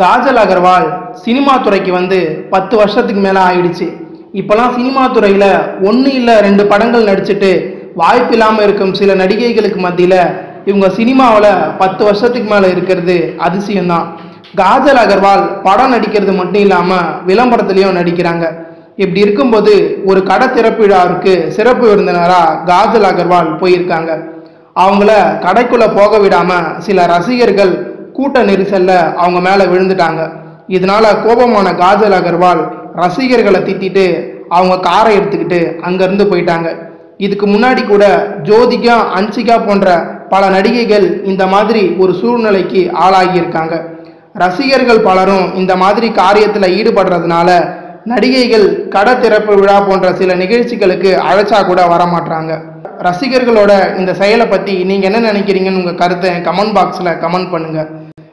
Kajal Agarwal cinema துறைக்கு வந்து பத்து வருஷத்துக்கு மேலே ஆயிடுச்சு. இப்போலாம் சினிமா துறையில் ஒன்று இல்லை ரெண்டு படங்கள் நடிச்சுட்டு வாய்ப்பு இல்லாமல் இருக்கும் சில நடிகைகளுக்கு மத்தியில் இவங்க சினிமாவில் பத்து வருஷத்துக்கு மேலே இருக்கிறது அதிசயம்தான். காஜல் அகர்வால் படம் நடிக்கிறது மட்டும் இல்லாமல் விளம்பரத்துலேயும் நடிக்கிறாங்க. இப்படி இருக்கும்போது ஒரு கடை திறப்பு விழாவிற்கு சிறப்பு விருந்தினராக காஜல் அகர்வால் போயிருக்காங்க. அவங்கள கடைக்குள்ளே போக விடாமல் சில ரசிகர்கள் கூட்ட நெரிசல்ல அவங்க மேல விழுந்துட்டாங்க. இதனால கோபமான காஜல் அகர்வால் ரசிகர்களை திட்டிட்டு அவங்க காரை எடுத்துக்கிட்டு அங்கிருந்து போயிட்டாங்க. இதுக்கு முன்னாடி கூட ஜோதிகா அன்சிகா போன்ற பல நடிகைகள் இந்த மாதிரி ஒரு சூழ்நிலைக்கு ஆளாகியிருக்காங்க. ரசிகர்கள் பலரும் இந்த மாதிரி காரியத்தில் ஈடுபடுறதுனால நடிகைகள் கட திறப்பு விழா போன்ற சில நிகழ்ச்சிகளுக்கு அழைச்சா கூட வரமாட்டாங்க ரசிகர்களோட இந்த செயலை பற்றி நீங்கள் என்ன நினைக்கிறீங்கன்னு உங்கள் கருத்தை கமெண்ட் பாக்ஸில் கமெண்ட் பண்ணுங்கள்